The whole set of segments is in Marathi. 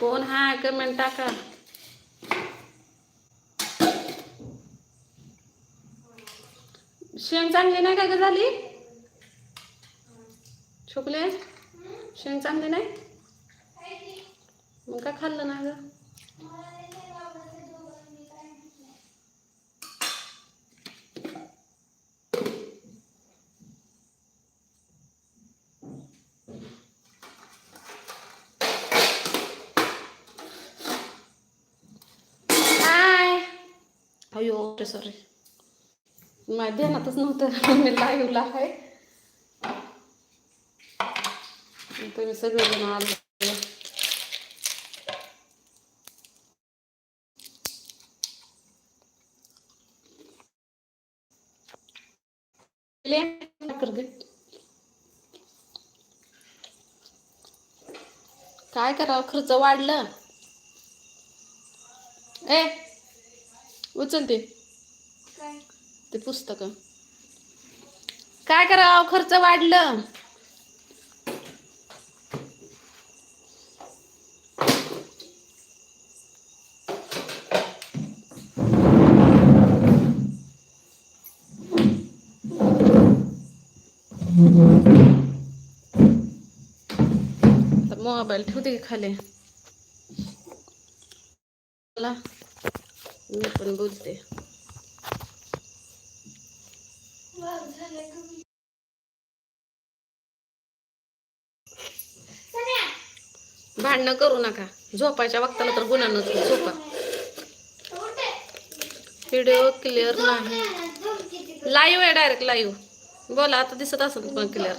कोण हाय कमेंट टाका. शेंग चांगली नाही का ग झाली? छोकले शेंग चांगली नाही? मग का खाल्लं ना ग हाय अयो सॉरी माझ्या ध्यानातच नव्हतं. मी लाईव्हला आहे. तुम्ही सगळेजण आले. काय करावं? खर्च वाढलं. ए उचल ते पुस्तक. काय करावं? खर्च वाढलं. मोबाईल ठेवते की खाली. मी पण बोलते. भांडणं करू नका. झोपायच्या वक्ताला तर गुन्हा नसतो झोपा. व्हिडिओ क्लिअर नाही. लाईव्ह आहे डायरेक्ट लाईव्ह बोला आता दिसत असेल पण क्लिअर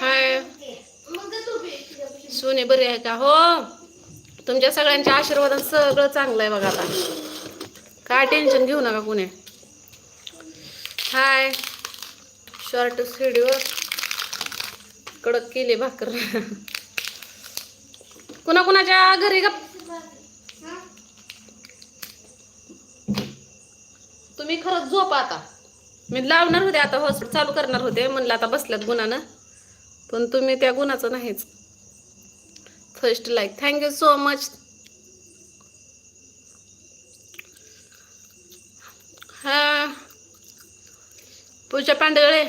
हाय. सोने बरी आहे का? हो. तुमच्या सगळ्यांच्या आशीर्वादात सगळं चांगलं आहे बघा आता. काय टेन्शन घेऊ नका कुणी. हाय. Short video. कडक केले भाकर. कुणा कुणाच्या घरी गप. तुम्ही खरंच झोपा आता. मी लावणार होते आता हॉस्पिटल चालू करणार होते. म्हणलं आता बसल्यात गुणानं. पण तुम्ही त्या गुणाचं नाहीच. First like thank you so much हा पूजा पांडगळे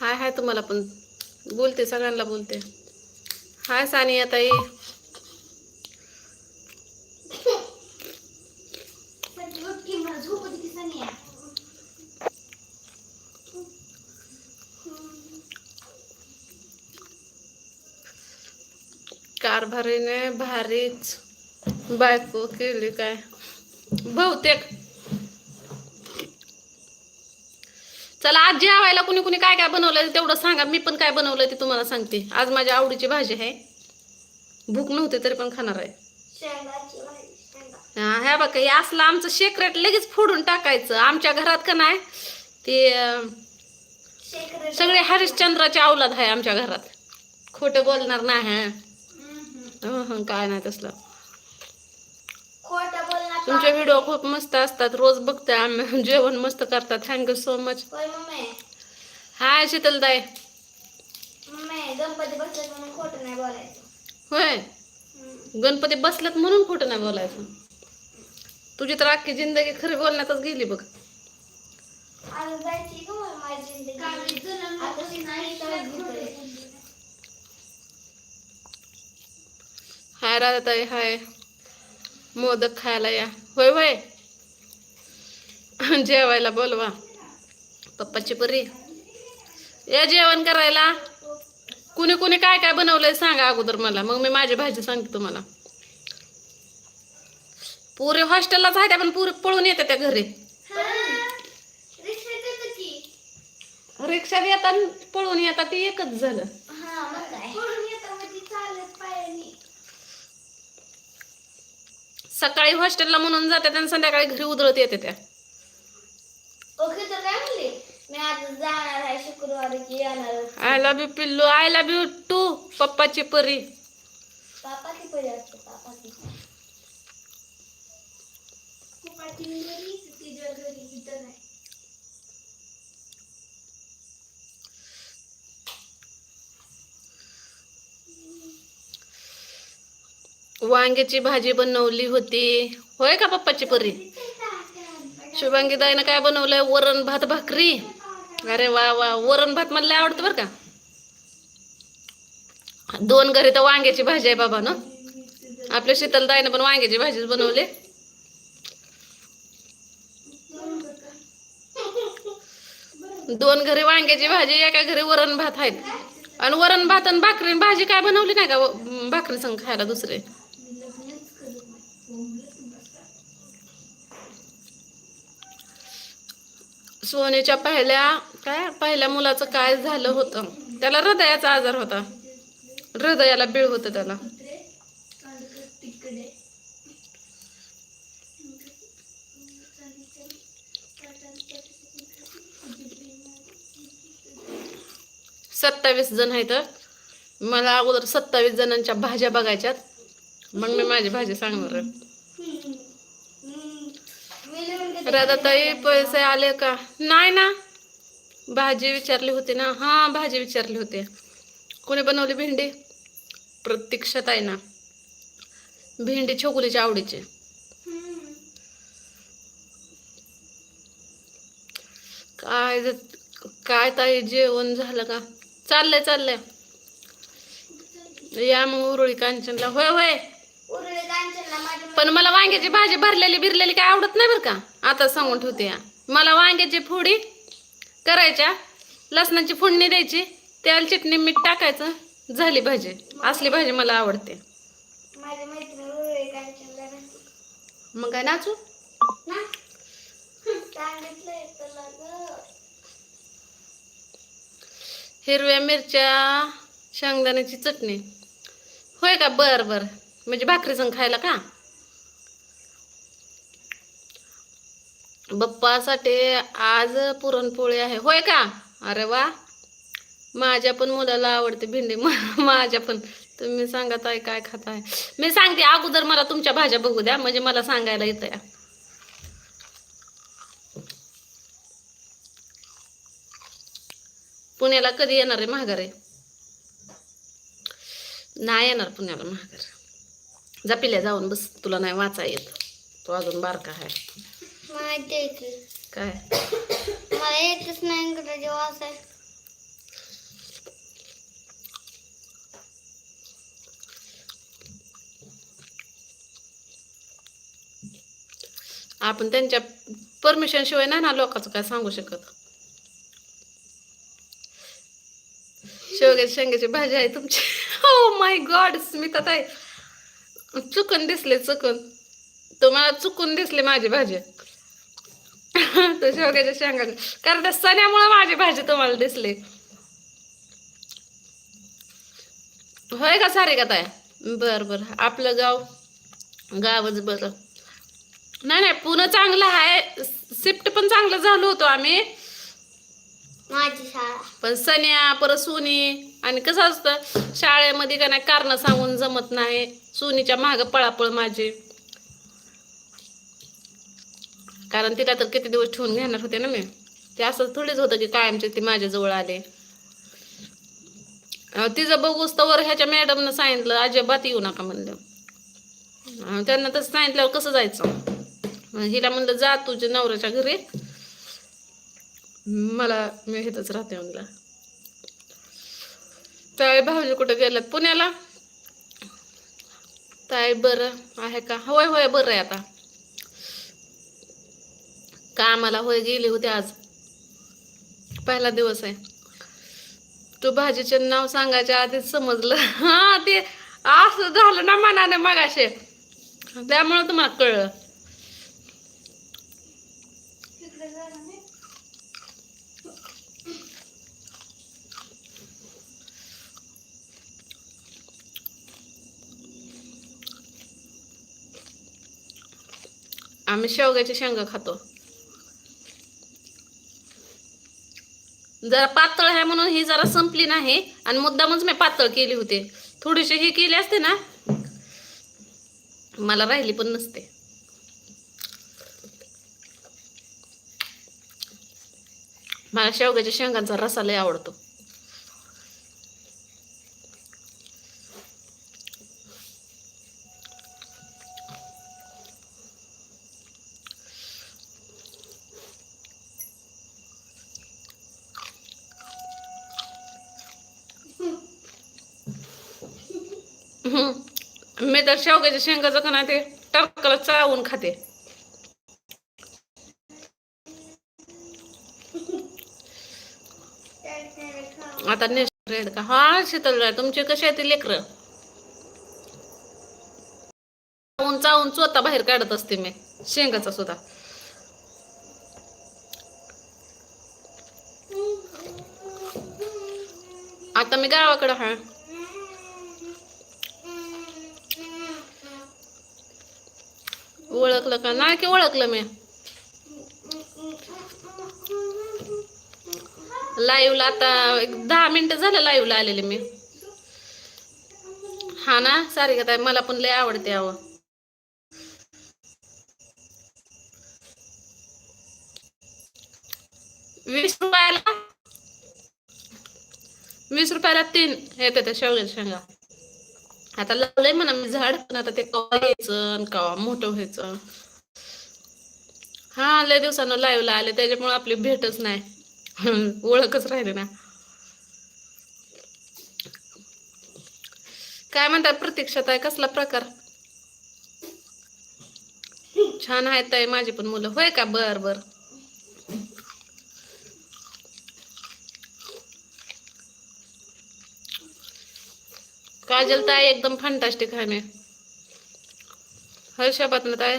हाय हाय तुम्हाला पण. बोलते सगळ्यांना बोलते. हाय सानिया ताई कारभारीने भारीच बायको केली काय? बहुतेक. चला आज जेवायला कुणी कुणी काय काय बनवलं तेवढं सांगा मी पण काय बनवलं ते तुम्हाला सांगते. आज माझ्या आवडीची भाजी आहे. भूक नव्हती तरी पण खाणार आहे. हा ह्या बघा हे असलं आमचं शेक्रेट लगेच फोडून टाकायचं. आमच्या घरात का नाही ते सगळे हरिश्चंद्राचे अवलाद आहे आमच्या घरात. खोटं बोलणार नाही काय नाही तसलं. तुमचे व्हिडिओ खूप मस्त असतात. रोज बघते आम्ही. जेवण मस्त करतात. थँक्यू सो मच होय मम्मी. हाय शीतलताई. मम्मी गणपती बसले म्हणून खोटं नाही बोलायचं. होय. गणपती बसल्यात म्हणून खोटं नाही बोलायचं. तुझी तर अख्खी जिंदगी खरी बोलण्यातच गेली बघ. हाय राधाताई हाय. मोदक खायला या. होय होय जेवायला बोलवा. पप्पाची परी. या जेवण करायला. कुणी कुणी काय काय बनवलंय सांगा अगोदर मला. मग मी माझी भाजी सांगते तुम्हाला. पुरे हॉस्टेललाच आहे त्या पण पुरे पळून येते त्या घरी. रिक्षात येतात पळून येतात ते एकच झालं हा मग काय पळून येतं म्हणजे चालत पायाने सकाळी हॉस्टेलला म्हणून जातात आणि संध्याकाळी घरी उधळत येते त्या. ओके तर काय म्हणले? मी आता जाणार आहे शुक्रवारी की येणार आय लव्ह यू पिल्लू. आय लव्ह यू टू पप्पाची परी. पापा की पहिले असते पापा की पप्पाची घरी तिच्या घरी इथं नाही वांग्याची भाजी बनवली होती. होय का पप्पाची परी? शुभांगी दाईनं काय बनवलंय? वरण भात भाकरी. अरे वा वा. वरण भात मला आवडतं बरं का. दोन घरी तर वांग्याची भाजी आहे बाबा ना? आपल्या शीतलदाईनं पण वांग्याची भाजीच बनवली. दोन घरी वांग्याची भाजी एका घरी वरण भात आहेत. आणि वरण भात आणि भाकरी भाजी काय बनवली नाही का? भाकरी संग खायला दुसरे. सोनेच्या पहिल्या काय? पहिल्या मुलाचं काय झालं होतं? त्याला हृदयाचा आजार होता. हृदयाला बीळ होतं त्याला. सत्तावीस जण आहेत. मला अगोदर सत्तावीस जणांच्या भाज्या बघायच्यात. मग मी माझी भाजी सांगणार आहे. राधाताई पैसे आले का? नाही ना. भाजी विचारली होती ना. हा भाजी विचारली होती. कोणी बनवली भेंडी? प्रतीक्षात आहे ना. भेंडी छोकुलीच्या आवडीची. काय काय ताई जेवण झालं का? चाललंय चाललंय. या मग उरुळी कांचनला. होय होय. पण मला वांग्याची भाजी भरलेली बिरलेली काय आवडत नाही बरं का? आता सांगून ठेवते या. मला वांग्याची फोडी करायच्या लसणाची फोडणी द्यायची तेल चटणी मीठ टाकायचं झाली भाजी. असली भाजी मला आवडते. मग काय नाचू? हिरव्या मिरच्या शेंगदाण्याची चटणी. होय का? बर बर. म्हणजे भाकरी संग खायला का? बप्पासाठी आज पुरणपोळी आहे. होय का? अरे वा. माझ्या पण मुलाला आवडते भेंडी. माझ्या पण. तुम्ही सांगत आहे काय खात आहे मी सांगते अगोदर मला तुमच्या भाज्या बघू द्या. म्हणजे मला सांगायला येतं या पुण्याला कधी येणार आहे माघारे नाही येणार पुण्याला माघार जा पिल्या जाऊन बस तुला नाही वाचा येत. तू अजून बारका आहे. माहिती आहे की. काय? मला येतच नाही आपण त्यांच्या परमिशन शिवाय नाही ना लोकांचं काय सांगू शकत? शेवग्याची शेंगाची भाजी आहे तुमची. हो माय गॉड स्मिता ताई चुकून दिसले चुकून. तुम्हाला चुकून दिसली माझी भाजी. तर शेवग्याच्या शेंगा कारण त्या सण्यामुळे माझी भाजी तुम्हाला दिसली. होय का सारे का ताय बर बर. आपलं गाव गावच बरं. नाही नाही पुणं चांगलं आहे. शिफ्ट पण चांगलं झालो होतो आम्ही. पण सन्या परत सुनी. आणि कसं असतं शाळेमध्ये का नाही कारण सांगून जमत नाही. सुनीच्या मागं पळापळ माझे. कारण तिला तर किती दिवस ठेवून घेणार होते ना मी. ते असं थोडीच होतं की कायमचे ते माझ्याजवळ आले. तिचं बघूस तर ह्याच्या मॅडमनं सांगितलं अजिबात येऊ नका म्हणलं. त्यांना तसं सांगितल्यावर कसं जायचं? हिला म्हणलं जा तुझ्या नवऱ्याच्या घरी. मला मी इथंच राहते म्हणलं. ताई भाऊजी कुठं गेल्यात? पुण्याला? ताई बरं आहे का? होय होय बरं आहे आता. कामाला होय गेली होती आज. पहिला दिवस आहे. तू भाजीचे नाव सांगायच्या आधीच समजलं. हा ते असं झालं ना मनाने मगाशे. त्यामुळं तुम्हाला कळलं. आम्ही शेवग्याची शेंगा खातो. जरा पातळ आहे म्हणून ही जरा संपली नाही आणि मुद्दामच मी पातळ केली होती. थोडीशी ही केली असते ना मला राहिली पण नसते. मला शेवग्याच्या शेंगांचा रसा लय आवडतो हम्म. मी तर शेवग्याच्या शेंगाचं का नाही ते टरकला चावून खाते. आता नेक्स्ट रेड का? हा शीतल तुमचे कसे आहेत लेकर? चावून चावून चोता बाहेर काढत असते मी शेंगाचा सुद्धा. आता मी गावाकडं हा ओळखलं का? नाही की ओळखलं मी? लाईव्हला आता एक दहा मिनिटं झालं लाईव्हला आलेले मी. हा ना? सारी का ताई मला पण लय आवडते अहो. वीस रुपयाला? वीस रुपयाला तीन. येते त्या शेवग्याच्या शेंगा. आता लावलंय म्हणा मी झाड पण आता ते कवा यायचं कवा मोठं व्हायचं. हा लय दिवसानं लाईव्हला आले त्याच्यामुळे आपली भेटच नाही. ओळखच राहिली ना. काय म्हणतात प्रतीक्षात आहे कसला प्रकार? छान आहेत ताई माझी पण मुलं. होय का? बर बर. काजल ताई एकदम फंटास्टिक आहे. मी हर्षाबात ना ताय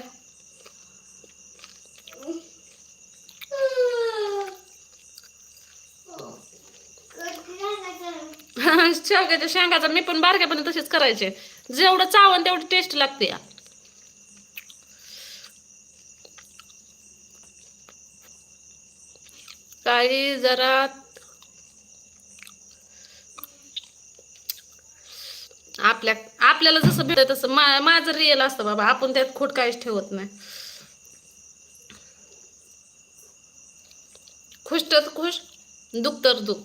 शेवग्याच्या शेंगाचा मी पण बारक्यापणे तसेच करायचे. जेवढं चावण तेवढी टेस्ट लागते. या काही जरा आपल्या आपल्याला जसं भेटत तसं. मा माझं रिअल असतं बाबा. आपण त्यात खोट काहीच ठेवत नाही. खुश तर खुश दुख तर दुख.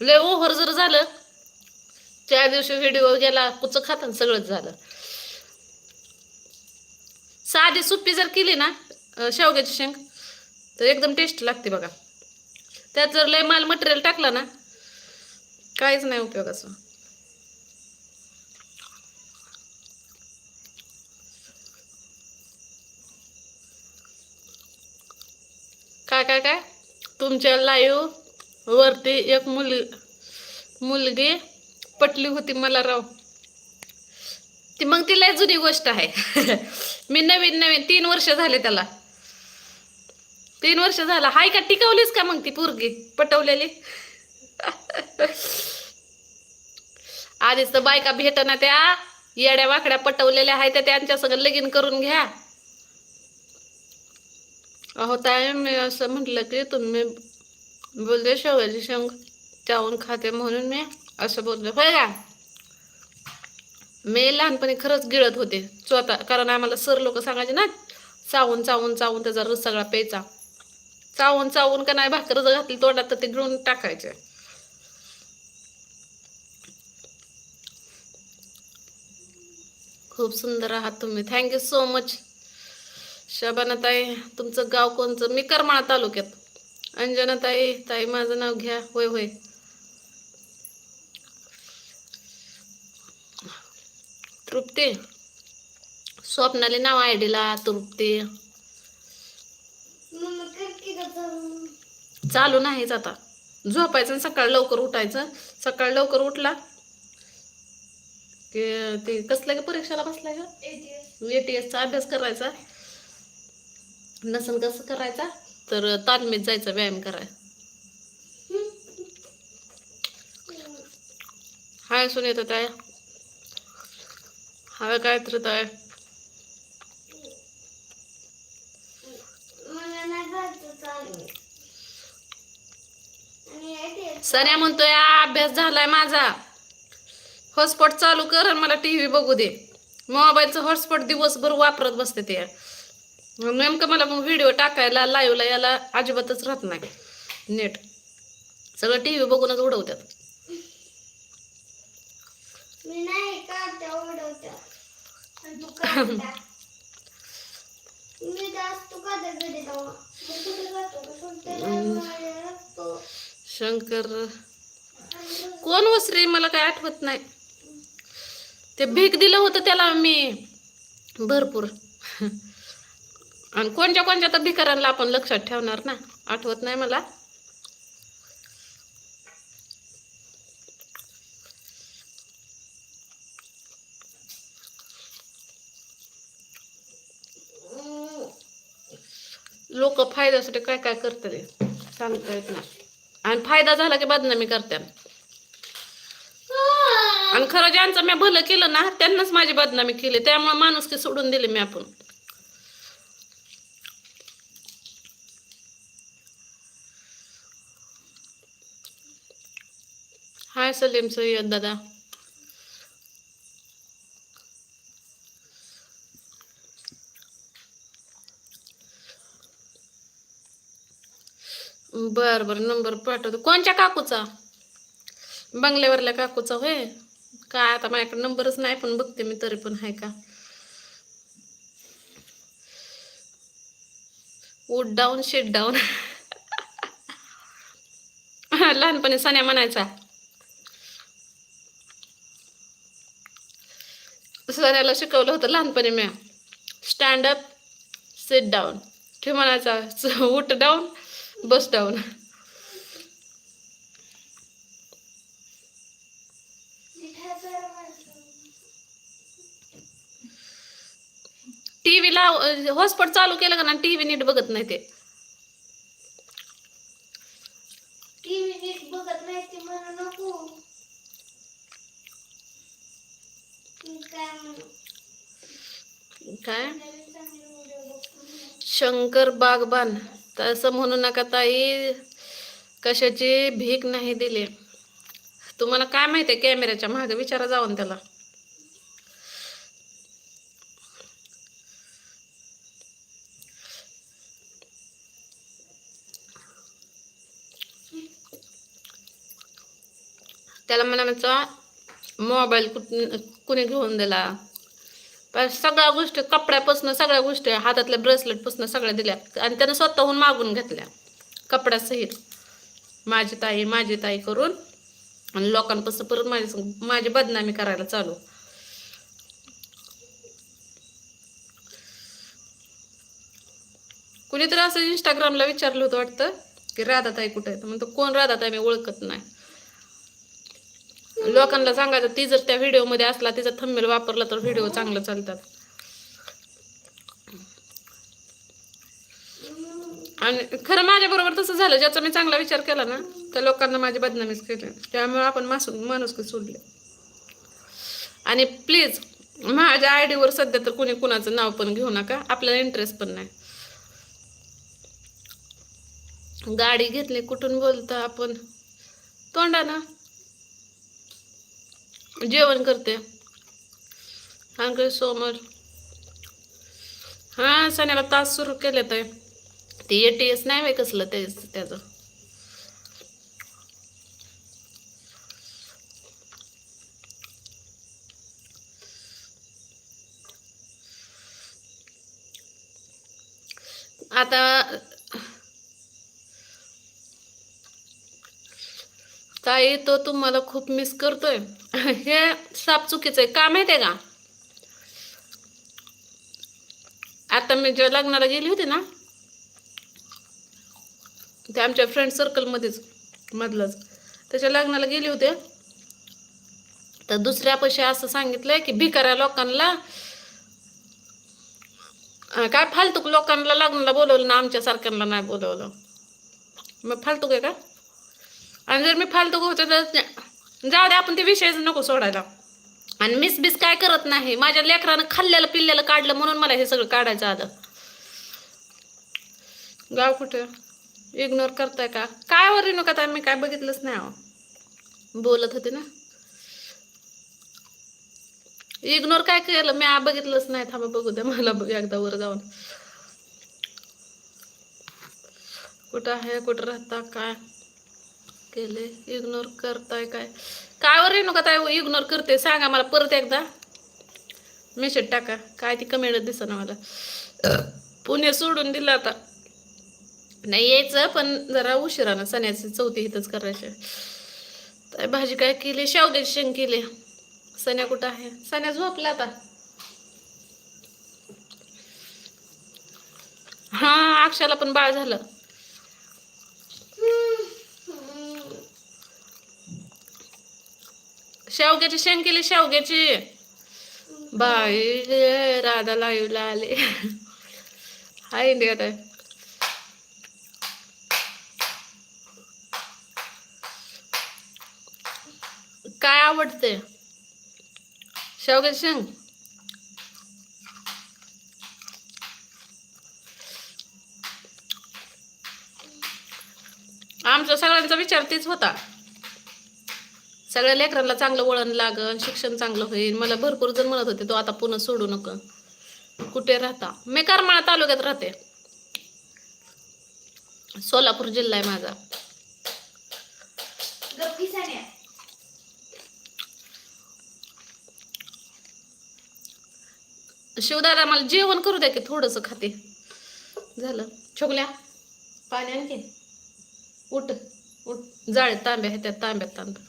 लय ओव्हर जर झालं त्या दिवशी व्हिडिओ गेला कुच खाताना सगळंच झालं. साधी सुप्पी जर केली ना शेवग्याची शेंग तर एकदम टेस्ट लागते बघा. त्यात जर लय माल मटेरियल टाकला ना काहीच नाही उपयोग असं काय काय? काय तुमच्या लाईव्ह वरती एक मुल मुलगी पटली होती मला राव. ती मग ती लय जुनी गोष्ट आहे. मी नवीन नवीन तीन वर्ष झाले त्याला. तीन वर्ष झाला. हाय का टिकवलीस का मग ती पोरगी? पटवलेली? आधीच तर बायका भेटना त्या येड्या वाकड्या पटवलेल्या आहेत त्या त्यांच्या सगळं लगीन करून घ्या. अहो ताई मी असं म्हटलं की तुम्ही बोलले शेवयाची शेंग चावून खाते म्हणून मी असं बोललो. होय का? मी लहानपणी खरंच गिळत होते. स्वतः कारण आम्हाला सर लोक सांगायचे ना चावून चावून चावून त्याचा रस सगळा प्यायचा. चावून चावून का नाही भाकर जर घातली तोंडात तर ते गिळून टाकायचे. खूप सुंदर आहात तुम्ही. थँक्यू सो मच शबाना ताई तुमचं गाव कोणचं? मी करमाळा तालुक्यात. अंजना ताई ताई माझं नाव घ्या. होय होय. तृप्ती. स्वप्नाली नाव आयडीला तृप्ती. चालू? नाहीच आता. झोपायचं सकाळी लवकर उठायचं. सकाळी लवकर उठला की ते कसल्या का परीक्षेला बसलाय. एटीएसचा अभ्यास करायचा. नसन कसं करायचा तर तालमीत जायचा व्यायाम करायचा हाय सुनेत ताय हाय काय तर ताय मला म्हणतोय अभ्यास झालाय माझा. हॉटस्पॉट चालू कर आणि मला टीव्ही बघू दे. मोबाईलचं हॉटस्पॉट दिवसभर वापरत बसते ते. नेमकं मला मग व्हिडिओ टाकायला लाईव्हला याला अजिबातच राहत नाही. नेट सगळं टीव्ही बघूनच उडवतात. शंकर. कोण वसरे? मला काय आठवत नाही. ते भीक दिलं होतं त्याला मी. भरपूर. आणि कोणत्या कोणत्या तर भिकाऱ्यांना आपण लक्षात ठेवणार ना? आठवत नाही मला? लोक फायद्यासाठी काय काय करतात सांगता येत नाही. आणि फायदा झाला की बदनामी करतात. आणि खरं ज्यांचं मी भलं केलं ना त्यांनाच माझी बदनामी केली. त्यामुळे माणूस की सोडून दिले मी आपण. हाय सलीम सय्यद दादा. बर बर नंबर पाठवतो. कोणच्या काकूचा? बंगल्यावरल्या काकूचा होय? काय आता माझ्याकडे नंबरच नाही पण बघते मी तरी पण आहे का? उड डाऊन शेट डाऊन लहानपणी सण्या म्हणायचा सण्याला शिकवलं होतं लहानपणी मी. स्टँड अप सिट डाऊन ठेव म्हणायचा उठ डाऊन बस डाऊन टी व्ही लाव हॉस्पॉट चालू केलं का ना टी व्ही नीट बघत नाही ते टीव्ही नीट बघत नाही ती म्हणू नको मी काय म्हणू काय नवीन चांगले व्हिडिओ बघतो शंकर बागबान. तसं म्हणू नका ताई कशाची भीक नाही दिली. तुम्हाला काय माहिती आहे कॅमेऱ्याच्या मागे? विचारा जाऊन त्याला. त्याला म्हणायचा मोबाईल कुठ कुणी घेऊन दिला? पण सगळ्या गोष्टी कपड्यापासून सगळ्या गोष्टी हातातल्या ब्रेसलेटपासून सगळ्या दिल्या. आणि त्यानं स्वतःहून मागून घेतल्या कपड्यासहित. माझी ताई माझी ताई करून आणि लोकांपासून परत माझी माझी बदनामी करायला चालू. कुणीतरी असं इंस्टाग्रामला विचारलं होतं वाटतं की राधाताई कुठे आहे तर म्हणतो कोण राधाताई मी ओळखत नाही. लोकांना सांगायचं ती जर त्या व्हिडिओमध्ये असला तिचा थंबेल वापरला तर व्हिडिओ चांगलं चालतात. आणि खरं माझ्याबरोबर तसं झालं ज्याचा मी चांगला विचार केला ना त्या लोकांना माझी बदनामीच केली. त्यामुळे आपण मासून माणूस सोडले. आणि प्लीज माझ्या आयडीवर सध्या तर कुणी कुणाचं नाव पण घेऊ नका आपल्याला इंटरेस्ट पण नाही. गाडी घेतली कुठून बोलता आपण? तोंडाना. जेवण करते. थँक्यू सो मच हां सण्याला तास सुरू केले तर ते ए टी एस नाही कसलं ते त्याचं. आता ताई तो तुम्हाला खूप मिस करतोय. हे साप चुकीचं आहे. का माहितीये का? आता मी जेव्हा लग्नाला गेली होती ना ते आमच्या फ्रेंड सर्कलमध्येच मधलंच. त्याच्या लग्नाला गेले होते. तर दुसऱ्यापाशी असं सांगितलंय की भिकाऱ्या लोकांना काय फालतूक लोकांना लग्नाला बोलवलं ना आमच्या सारख्यांना नाही बोलवलं. मग फालतूक आहे का? आणि जर मी फालतू होतो तर जाऊ दे आपण ते विषयच नको सोडायला. आणि मिस बिस काय करत नाही. माझ्या लेकरानं खाल्लेलं पिल्लेलं काढलं म्हणून मला हे सगळं काढायचं आलं. गाव कुठे? इग्नोर करताय का? काय वर नका काय मी काय बघितलंच नाही अहो. बोलत होते ना. इग्नोर काय केलं? मी बघितलंच नाही. थांबा बघू द्या. मला बघ एकदा वर जाऊन. कुठं आहे? कुठं राहता? काय? केले. इग्नोर करताय काय? काय वर नका ताई? इग्नोर करते. सांगा मला परत एकदा. मेसेज टाका. काय ती कमेंट दिसना मला. पुणे सोडून दिलं आता. नाही यायचं पण जरा उशिरानं सण्याची चौथी इथंच करायचे. तर भाजी काय केली? शेवग्याची शेंग केली. सन्या कुठं आहे? सन्या झोपला आता. हा अक्षाला पण बाळ झालं. शेवग्याची शेंग केली शेवग्याची. बाई राधा लाईव्हला आले हाय इंडिया काय काय आवडते? शेवग्याची शेंग? आमचा सगळ्यांचा विचार तेच होता. सगळ्या लेकरांना चांगलं वळण लागन शिक्षण चांगलं होईल मला भरपूर जण म्हणत होते तो आता पुन्हा सोडू नका. कुठे राहता? मी करमाळा तालुक्यात राहते. सोलापूर जिल्हा आहे माझा. शिवदादा मला जेवण करू द्या की थोडस खाते. झालं. छोकल्या पाणी आणखी उठ उठ. जाळे तांब्या आहे त्या तांब्यात तांब्या.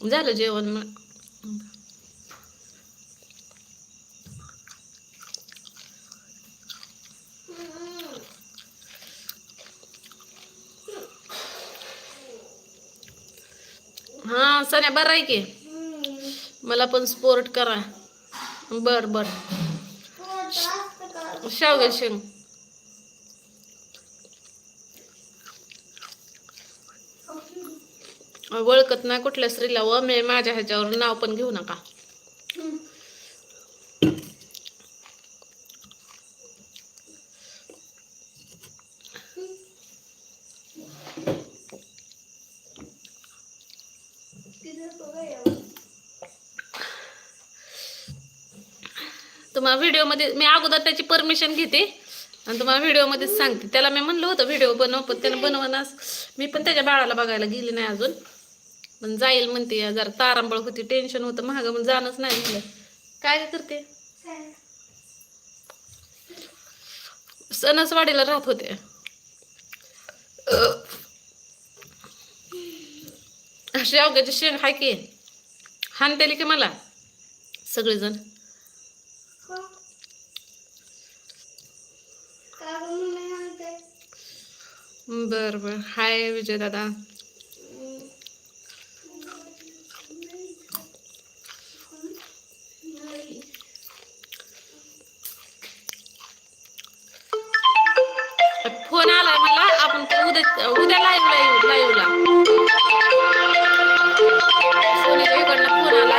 झालं जेवण मग. हा सन्या बरं आहे की? मला पण स्पोर्ट करा. बर बर. शेवगा शेंग वळखत नाही कुठल्या स्त्रीला. व मी माझ्या ह्याच्यावर नाव पण घेऊ नका. तुम्हाला व्हिडिओमध्ये मी अगोदर त्याची परमिशन घेते आणि तुम्हाला व्हिडिओमध्येच सांगते. त्याला मी म्हणलं होतं व्हिडिओ बनव पण त्यानं बनवणार. मी पण त्याच्या बाळाला बघायला गेली नाही अजून. पण जाईल म्हणते जरा तारांबळ होती टेन्शन होतं महाग मग जाणंच नाही झालं. काय करते? सणसवाडीला राहत होते. शेवग्याची शेंग हाय की. हानतेली की मला? सगळेजण. बर बर. हाय विजय दादा आलाय मला आपण उद्या उद्या लाईव्हला येऊ लाईव्हला